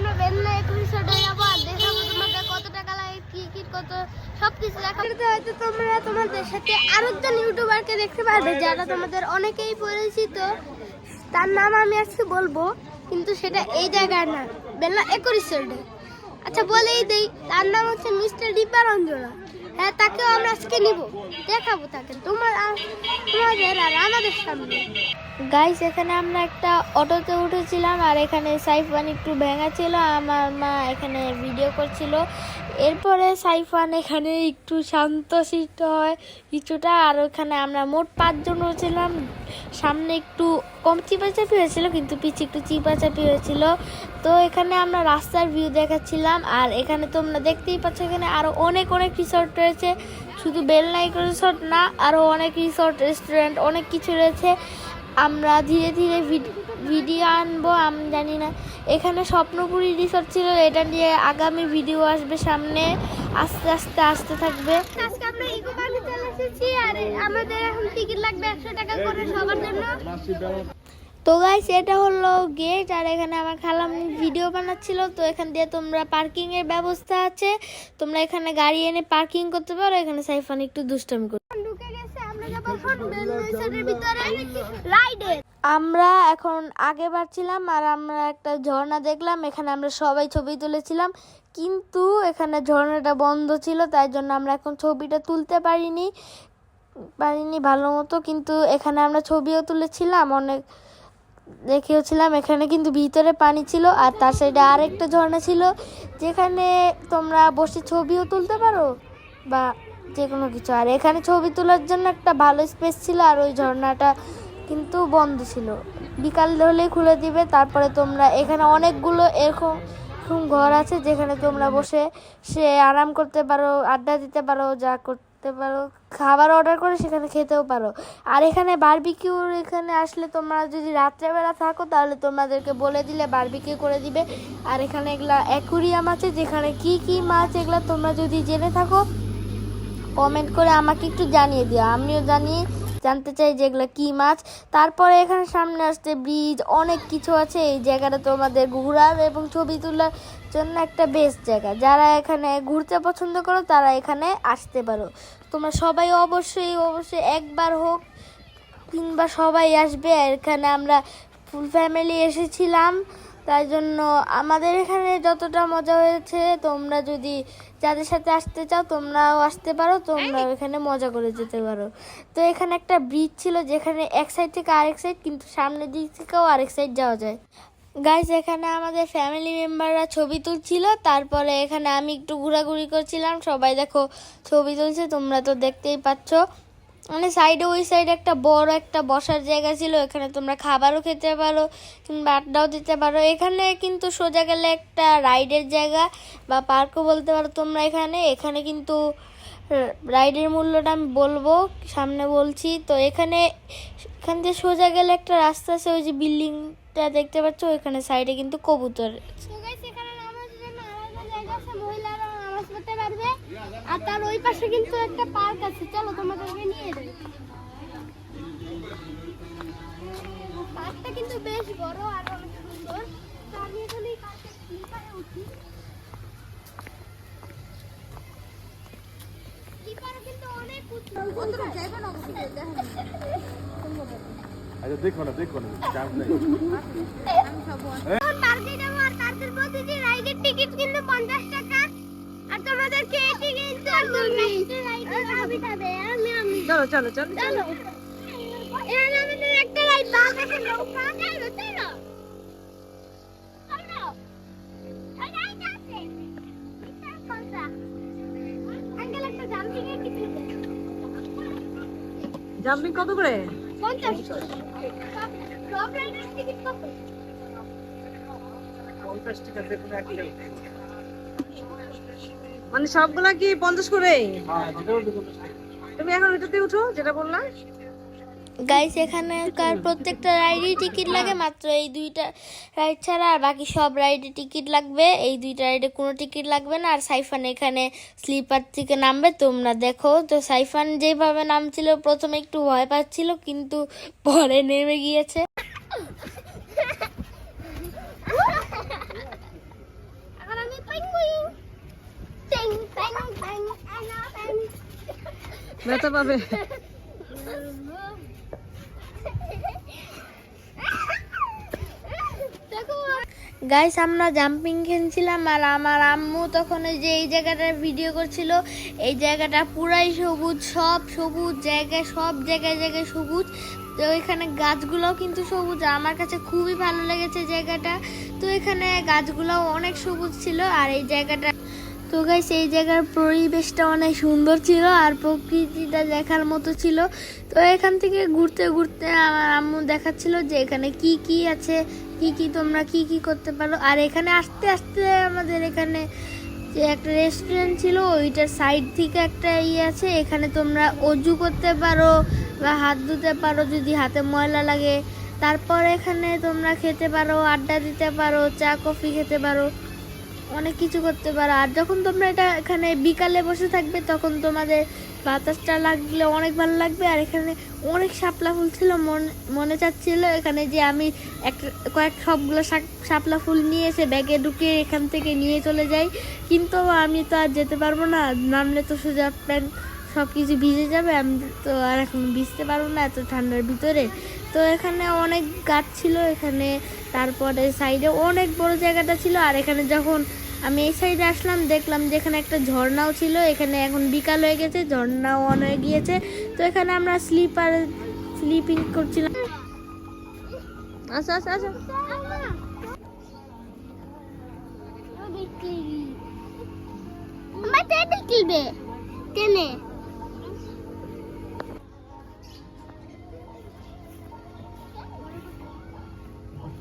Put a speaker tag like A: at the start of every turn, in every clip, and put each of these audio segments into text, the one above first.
A: আমরা বেলনা একুশে যাব, আর দেখাবো তোমাদের কত টাকা লাগে, কি কি কত সব কিছু দেখাবো হয়তো তোমরা তোমাদের সাথে আরেকজন ইউটিউবারকে দেখতে পারবে, যারা তোমাদের অনেকেই পরিচিত। তার নাম আমি আজকে বলব, কিন্তু সেটা এই জায়গায় না বেলনা একুশ আচ্ছা বলেই দেই, তার নাম হচ্ছে মিস্টার দীপারঞ্জনা হ্যাঁ তাকেও আমরা আজকে নিব। দেখাবো তাকে। তোমার তোমাদের আর আমাদের সামনে। গাইস এখানে আমরা একটা অটোতে উঠেছিলাম আর এখানে সাইফান একটু ভেঙা ছিল। আমার মা এখানে ভিডিও করছিল। এরপরে সাইফান এখানে একটু শান্ত শান্তশিষ্ট হয় কিছুটা। আর ওখানে আমরা মোট পাঁচজন হয়েছিলাম সামনে একটু কম চিপাচাপি হয়েছিল, কিন্তু পিছিয়ে একটু চিপাচাপি হয়েছিল। তো এখানে আমরা রাস্তার ভিউ দেখাচ্ছিলাম। আর এখানে তোমরা দেখতেই পাচ্ছ, এখানে আরও অনেক অনেক রিসর্ট রয়েছে। শুধু বেলনাইক রিসর্ট না, আরও অনেক রিসর্ট রেস্টুরেন্ট অনেক কিছু রয়েছে। আমরা ধীরে ধীরে ভিড- ভিডিও আনব, আমি জানি না। এখানে স্বপ্নপুরী রিসর্ট ছিল, এটা নিয়ে আগামী ভিডিও আসবে সামনে। আস্তে আস্তে, আসতে থাকবে। আজকে আমরা ইকো পার্কে চলে এসেছি, আর আমাদের এখন টিকিট লাগবে একশো টাকা করে সবার জন্য। তো গাইস এটা হলো গেট আর এখানে আমার খালাম ভিডিও বানাচ্ছিল। তো এখান দিয়ে তোমরা পার্কিং এর ব্যবস্থা আছে। তোমরা এখানে গাড়ি এনে পার্কিং করতে পারো। এখানে সাইফান একটু দুষ্টামি রাইডে আমরা এখন আগে বাড়ছিলাম আর আমরা একটা ঝর্ণা দেখলাম। এখানে আমরা সবাই ছবি তুলেছিলাম। কিন্তু এখানে ঝর্ণাটা বন্ধ ছিল তাই জন্য আমরা এখন ছবিটা তুলতে পারিনি। পারিনি ভালো মতো কিন্তু এখানে আমরা ছবিও তুলেছিলাম। অনেক দেখেওছিলাম, এখানে কিন্তু ভিতরে পানি ছিল আর তার সাইডে আরেকটা ঝর্ণা ছিল, যেখানে তোমরা বসে ছবিও তুলতে পারো বা যে কোনো কিছু। আর এখানে ছবি তোলার জন্য একটা ভালো স্পেস ছিল আর ওই ঝর্ণাটা কিন্তু বন্ধ ছিল। বিকাল হলেই খুলে দিবে, তারপরে তোমরা এখানে অনেকগুলো এরকম ঘর আছে যেখানে তোমরা বসে সে আরাম করতে পারো, আড্ডা দিতে পারো, যা করতে পারো, খাবার অর্ডার করে সেখানে খেতেও পারো। আর এখানে বারবিকিউর এখানে আসলে তোমরা যদি রাত্রেবেলা থাকো, তাহলে তোমাদেরকে বলে দিলে বারবিকিউ করে দিবে। আর এখানে এগুলা অ্যাকুরিয়াম আছে, যেখানে কি কি মাছ এগুলা তোমরা যদি জেনে থাকো কমেন্ট করে আমাকে একটু জানিয়ে দিও। আমিও জানিয়ে জানতে চাই যে এগুলো কী মাছ। তারপরে এখানে সামনে আসছে ব্রিজ, অনেক কিছু আছে। এই জায়গাটা তোমাদের ঘোরার এবং ছবি তোলার জন্য একটা বেস্ট জায়গা। যারা এখানে ঘুরতে পছন্দ করো, তারা এখানে আসতে পারো। তোমরা সবাই অবশ্যই অবশ্যই একবার হোক, কিংবা সবাই আসবে। এখানে আমরা ফুল ফ্যামিলি এসেছিলাম। তাই জন্য আমাদের এখানে যতটা মজা হয়েছে তোমরা যদি যাদের সাথে আসতে চাও তোমরাও আসতে পারো তোমরাও এখানে মজা করে যেতে পারো। তো এখানে একটা ব্রিজ ছিল যেখানে এক সাইড থেকে আরেক সাইড কিন্তু সামনের দিক থেকেও আরেক সাইড যাওয়া যায়। গাইজ এখানে আমাদের ফ্যামিলি মেম্বাররা ছবি তুলছিল তারপরে এখানে আমি একটু ঘোরাঘুরি করছিলাম। সবাই দেখো ছবি তুলছে তোমরা তো দেখতেই পাচ্ছ। মানে সাইডে ওই সাইডে একটা বড় একটা বসার জায়গা ছিল, এখানে তোমরা খাবারও খেতে পারো, কিংবা আড্ডাও দিতে পারো। এখানে কিন্তু সোজা গেলে একটা রাইডের জায়গা বা পার্কও বলতে পারো তোমরা এখানে। এখানে কিন্তু রাইডের মূল্যটা আমি বলব, সামনে বলছি। তো এখানে, এখান থেকে সোজা গেলে একটা রাস্তা আছে, ওই যে বিল্ডিংটা দেখতে পাচ্ছ, ওইখানে সাইডে কিন্তু কবুতর আর তার ওই পাশে কিন্তু একটা পার্ক আছে। চলো তোমাদেরকে নিয়ে যাই। পার্কটা কিন্তু বেশ বড় আর অনেক সুন্দর। তো আমি এখন এই পার্কের স্লিপারে উঠি। স্লিপারে কিন্তু অনেক উঁচু। বন্ধুরা যাইবেন অবশ্যই
B: আচ্ছা দেখো না দেখো না চান্স নেই।
A: বিশাল
C: চলো চলো চলো।
A: জাম্পিং
C: কত করে? মানে সবগুলা কি পঞ্চাশ করে? তুমি এখন ওইটাতে উঠো যেটা বললাম
A: গাইস এখানকার প্রত্যেকটা রাইডে টিকিট লাগে মাত্র এই দুইটা রাইড ছাড়া আর বাকি সব রাইডে টিকিট লাগবে। এই দুইটা রাইডে কোনো টিকিট লাগবে না। আর সাইফান এখানে স্লিপার থেকে নামবে তোমরা দেখো। তো সাইফান যেভাবে নামছিল প্রথমে একটু ভয় পাচ্ছিল কিন্তু পরে নেমে গিয়েছে।
C: আমি ব্যথা পাবে।
A: গাইস আমরা জাম্পিং খেলছিলাম আর আমার আম্মু তখন ওই যে এই জায়গাটার ভিডিও করছিল, এই জায়গাটা পুরাই সবুজ, সব সবুজ জায়গায়, সব জায়গায় জায়গায় সবুজ। তো এখানে গাছগুলোও কিন্তু সবুজ, আমার কাছে খুবই ভালো লেগেছে জায়গাটা। তো এখানে গাছগুলোও অনেক সবুজ ছিল আর এই জায়গাটা তো গাইস এই জায়গার পরিবেশটা অনেক সুন্দর ছিল আর প্রকৃতিটা দেখার মতো ছিল। তো এখান থেকে ঘুরতে ঘুরতে আমার আম্মু দেখাচ্ছিল যে এখানে কি কি আছে, কি কি তোমরা কি কি করতে পারো। আর এখানে আস্তে আস্তে আমাদের এখানে যে একটা রেস্টুরেন্ট ছিল, ওইটার সাইড থেকে একটা ইয়ে আছে। এখানে তোমরা অজু করতে পারো বা হাত ধুতে পারো যদি হাতে ময়লা লাগে। তারপর এখানে তোমরা খেতে পারো, আড্ডা দিতে পারো, চা, কফি খেতে পারো। অনেক কিছু করতে পারো। আর যখন তোমরা এটা এখানে বিকালে বসে থাকবে, তখন তোমাদের বাতাসটা লাগলে অনেক ভালো লাগবে। আর এখানে অনেক শাপলা ফুল ছিল, মন- চাচ্ছিল এখানে যে আমি এক, কয়েক সবগুলো শাপলা ফুল নিয়ে এসে ব্যাগে ঢুকে এখান থেকে নিয়ে চলে যাই। কিন্তু আমি তো আর যেতে পারব না, নামলে তো সোজা প্যান্ট সব কিছু ভিজে যাবে, আমি তো আর এখন ভিজতে পারব না এত ঠান্ডার ভিতরে। তো এখানে অনেক গাছ ছিল, এখানে তারপরে সাইডে অনেক বড় জায়গাটা ছিল, আর এখানে যখন আমি এই সাইডে আসলাম, দেখলাম যে এখানে একটা ঝর্ণাও ছিল, এখানে এখন বিকাল হয়ে গেছে, ঝর্ণাও অন হয়ে গিয়েছে। তো এখানে আমরা স্লিপার স্লিপিং করছিলাম।
C: আচ্ছা আচ্ছা আচ্ছা
A: কিনবে? কেনে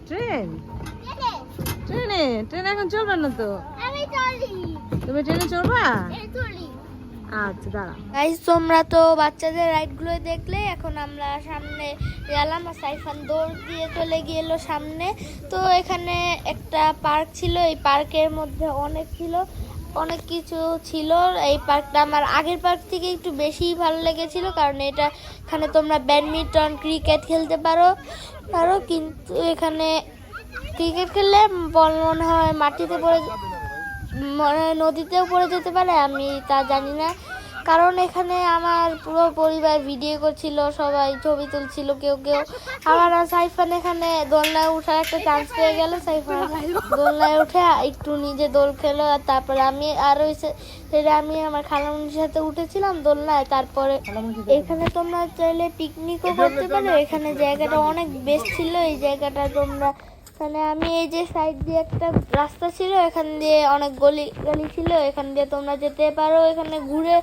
C: ট্রেন? ট্রেনে। ট্রেন? এখন চলবে না তো?
A: আমি চলি।
C: তুমি ট্রেনে চলবা আচ্ছা দাঁড়া
A: গাইস তোমরা তো বাচ্চাদের রাইডগুলো দেখলে এখন আমরা সামনে গেলাম আর সাইফান দৌড় দিয়ে চলে গেল সামনে। তো এখানে একটা পার্ক ছিল এই পার্কের মধ্যে অনেক ছিল অনেক কিছু ছিল। এই পার্কটা আমার আগের পার্ক থেকে একটু বেশিই ভালো লেগেছিল কারণ এটা এখানে তোমরা ব্যাডমিন্টন ক্রিকেট খেলতে পারো। পারো কিন্তু এখানে ক্রিকেট খেললে বল মনে হয় মাটিতে পড়ে মনে নদীতেও পড়ে যেতে পারে, আমি তা জানি না। কারণ এখানে আমার পুরো পরিবার ভিডিও করছিল সবাই ছবি তুলছিল কেউ কেউ। আমার সাইফান এখানে দোলনায় উঠার একটা চান্স পেয়ে গেল। সাইফান দোলনায় উঠে একটু নিজে দোল খেলো আর তারপরে আমি আর ওই সেটা আমি আমার খালামুনির সাথে উঠেছিলাম দোলনায় তারপরে এখানে তোমরা চাইলে পিকনিকও করতে পারো। এখানে জায়গাটা অনেক বেস্ট ছিল এই জায়গাটা তোমরা মানে আমি এই যে সাইড দিয়ে একটা রাস্তা ছিল এখান দিয়ে অনেক গলি গলি ছিল এখান দিয়ে তোমরা যেতে পারো। এখানে ঘুরে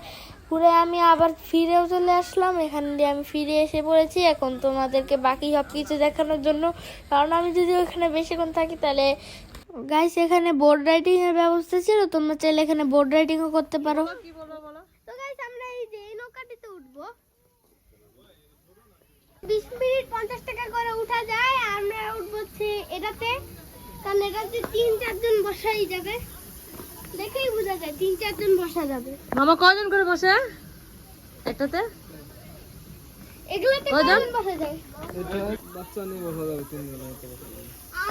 A: ঘুরে আমি আবার ফিরেও চলে আসলাম। এখান দিয়ে আমি ফিরে এসে পড়েছি। এখন তোমাদেরকে বাকি সব কিছু দেখানোর জন্য। কারণ আমি যদি ওখানে বেশিক্ষণ থাকি তাহলে গাইস এখানে বোর্ড রাইডিং এর ব্যবস্থা ছিল। তোমরা চাইলে এখানে বোর্ড রাইডিংও করতে পারো।
C: কি বলব বলো?
A: তো গাইস আমরা এই যে এই নৌকাটিতে উঠবো। বিশ মিনিট পঞ্চাশ টাকা করে উঠা যায়। আর আমরা উঠবো এটাতে। কারণ এটাতে তিন চারজন বসাই যাবে। দেখেই বোঝা যায় তিন চারজন বসা যাবে।
C: মামা কজন করে বসে? একটাতে?
A: এগুলোতে কজন বসা যায়?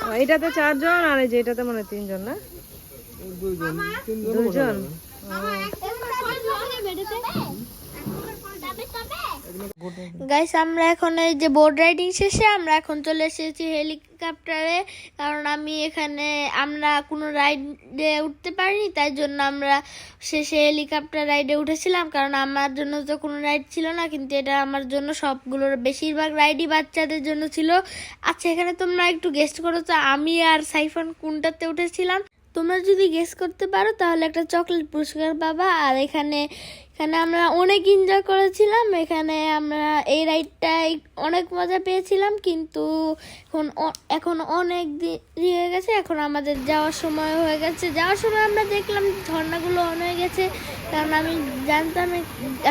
C: ও, এইটাতে চারজন আর এই যে এটাতে মানে তিনজন না? দুজন
A: গাইস আমরা এখন এই যে বোট রাইডিং শেষে, আমরা এখন চলে এসেছি হেলিকপ্টারে কারণ আমি এখানে, আমরা কোনো রাইডে উঠতে পারিনি, তাই জন্য আমরা শেষে হেলিকপ্টার রাইডে উঠেছিলাম। কারণ আমার জন্য তো কোনো রাইড ছিল না, কিন্তু এটা আমার জন্য সবগুলোর বেশিরভাগ রাইডই বাচ্চাদের জন্য ছিল। আচ্ছা এখানে তোমরা একটু গেস্ট করো, তো আমি আর সাইফান কোনটাতে উঠেছিলাম? তোমরা যদি গেস করতে পারো, তাহলে একটা চকলেট পুরস্কার পাবা। আর এখানে এখানে আমরা অনেক এনজয় করেছিলাম। এখানে আমরা এই রাইডটায় অনেক মজা পেয়েছিলাম, কিন্তু এখন এখন অনেক দেরি হয়ে গেছে। এখন আমাদের যাওয়ার সময় হয়ে গেছে। যাওয়ার সময় আমরা দেখলাম ঝর্ণাগুলো অন হয়ে গেছে। কারণ আমি জানতাম,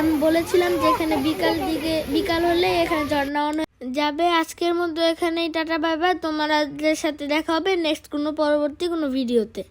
A: আমি বলেছিলাম যে এখানে বিকাল দিকে, বিকাল হলে এখানে ঝর্ণা অন যাবে। আজকের মতো এখানেই, টাটা বাই তোমাদের সাথে দেখা হবে নেক্সট কোনো পরবর্তী কোনো ভিডিওতে